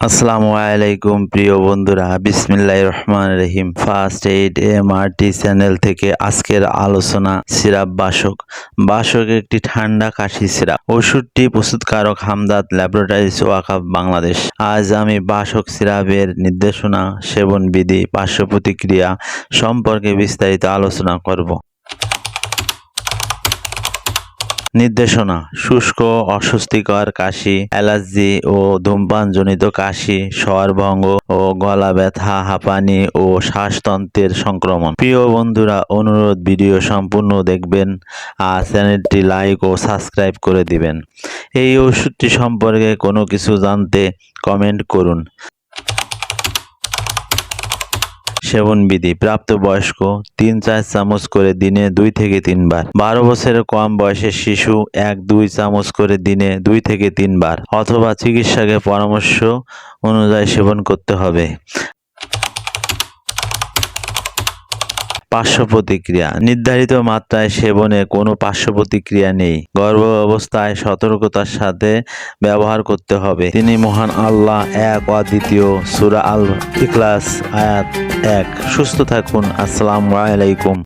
আসসালামু আলাইকুম, প্রিয় বন্ধুরা। বিসমিল্লাহ রহমান রহিম। ফার্স্ট এইড এমআরটি চ্যানেল থেকে আজকের আলোচনা সিরাপ বাসক। বাসক একটি ঠান্ডা কাশি সিরাপ। ওষুধটি প্রস্তুতকারক হামদাদ ল্যাবরেটরিজ ওয়াকাফ বাংলাদেশ। আজ আমি বাসক সিরাপের নির্দেশনা সেবন বিধি পার্শ্ব প্রতিক্রিয়া সম্পর্কে বিস্তারিত আলোচনা করব। নির্দেশনা, শুষ্ক, অস্বস্তিকর কাশি, অ্যালার্জি ও ধূমপানজনিত কাশি স্বরভঙ্গ ও গলা ব্যথা, হাঁপানি ও শ্বাসতন্ত্রের সংক্রমণ। প্রিয় বন্ধুরা, অনুরোধ ভিডিও সম্পূর্ণ দেখবেন আর চ্যানেলটি লাইক ও সাবস্ক্রাইব করে দিবেন। এই ওষুধটি সম্পর্কে কোনো কিছু জানতে কমেন্ট করুন। সেবনবিধি। প্রাপ্তবয়স্ক তিন চার চামচ করে দিনে দুই থেকে তিনবার। বারো বছরের কম বয়সের শিশু এক, দুই চামচ করে দিনে দুই থেকে তিনবার। অথবা চিকিৎসকের পরামর্শ অনুযায়ী সেবন করতে হবে। পার্শ্ব প্রতিক্রিয়া নির্ধারিত মাত্রায় সেবনে কোনো পার্শ্ব প্রতিক্রিয়া নেই। গর্ভ অবস্থায় সতর্কতার সাথে ব্যবহার করতে হবে। তিনি মহান আল্লাহ এক অদ্বিতীয় সুরা আল ইখলাস আয়াত এক। সুস্থ থাকুন। আসসালামু আলাইকুম।